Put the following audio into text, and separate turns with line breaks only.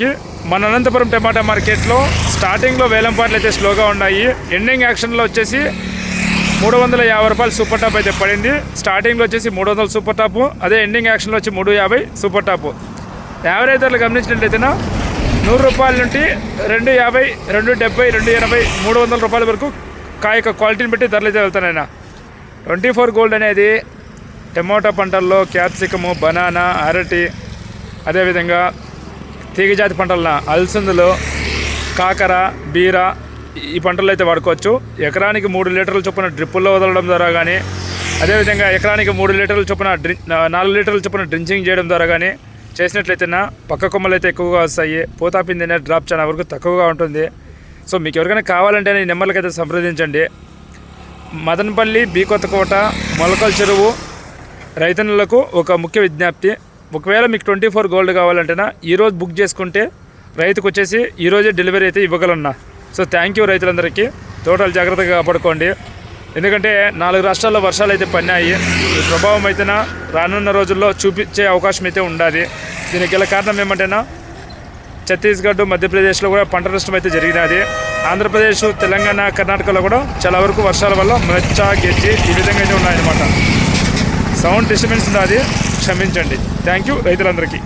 కి మన అనంతపురం టమాటా మార్కెట్లో స్టార్టింగ్లో వేలంపాట్లు అయితే స్లోగా ఉన్నాయి. ఎండింగ్ యాక్షన్లో వచ్చేసి మూడు వందల యాభై రూపాయలు సూపర్ టాప్ అయితే పడింది. స్టార్టింగ్లో వచ్చేసి మూడు వందల సూపర్ టాప్ అదే ఎండింగ్ యాక్షన్లో వచ్చి మూడు యాభై సూపర్ టాప్. యావరేజ్ ధరలు గమనించినట్లయితేనా నూరు రూపాయల నుండి రెండు యాభై రెండు డెబ్బై రెండు ఎనభై మూడు వందల రూపాయల వరకు కాయ యొక్క క్వాలిటీని బట్టి ధరలు అయితే వెళ్తున్నాయినా ట్వంటీ ఫోర్ గోల్డ్ అనేది టమోటా పంటల్లో క్యాప్సికము బనానా అరటి అదేవిధంగా తీగజాతి పంటలన అలసందులు కాకర బీర ఈ పంటలు అయితే వాడుకోవచ్చు. ఎకరానికి మూడు లీటర్ల చొప్పున డ్రిప్పుల్లో వదలడం ద్వారా కానీ అదేవిధంగా ఎకరానికి మూడు లీటర్ల చొప్పున డ్రి నాలుగు లీటర్ల చొప్పున డ్రించింగ్ చేయడం ద్వారా కానీ చేసినట్లయితేనా పక్క కొమ్మలు అయితే ఎక్కువగా వస్తాయి. పోతాపింది అనే డ్రాప్ చాలా వరకు తక్కువగా ఉంటుంది. సో మీకు ఎవరికైనా కావాలంటే ఈ నెంబర్లకి అయితే సంప్రదించండి. మదనపల్లి బీ కొత్తకోట మొలకల చెరువు రైతన్నులకు ఒక ముఖ్య విజ్ఞప్తి. ఒకవేళ మీకు ట్వంటీ ఫోర్ గోల్డ్ కావాలంటేనా ఈరోజు బుక్ చేసుకుంటే రైతుకు వచ్చేసి ఈరోజే డెలివరీ అయితే ఇవ్వగలన్నా. సో థ్యాంక్ యూ రైతులందరికీ. తోటలు జాగ్రత్తగా కాపాడుకోండి. ఎందుకంటే నాలుగు రాష్ట్రాల్లో వర్షాలు అయితే పన్నాయి. ఈ ప్రభావం అయితేనా రానున్న రోజుల్లో చూపించే అవకాశం అయితే ఉండాలి దీనికి గల కారణం ఏమంటేనా ఛత్తీస్గఢ్ మధ్యప్రదేశ్లో కూడా పంట నష్టం అయితే జరిగినది. ఆంధ్రప్రదేశ్ తెలంగాణ కర్ణాటకలో కూడా చాలా వరకు వర్షాల వల్ల మెచ్చ గెజ్జి ఈ విధంగా అయితే ఉన్నాయన్నమాట. సౌండ్ డిస్టర్బెన్స్ ఉన్నది క్షమించండి. థ్యాంక్ యూ రైతులందరికీ.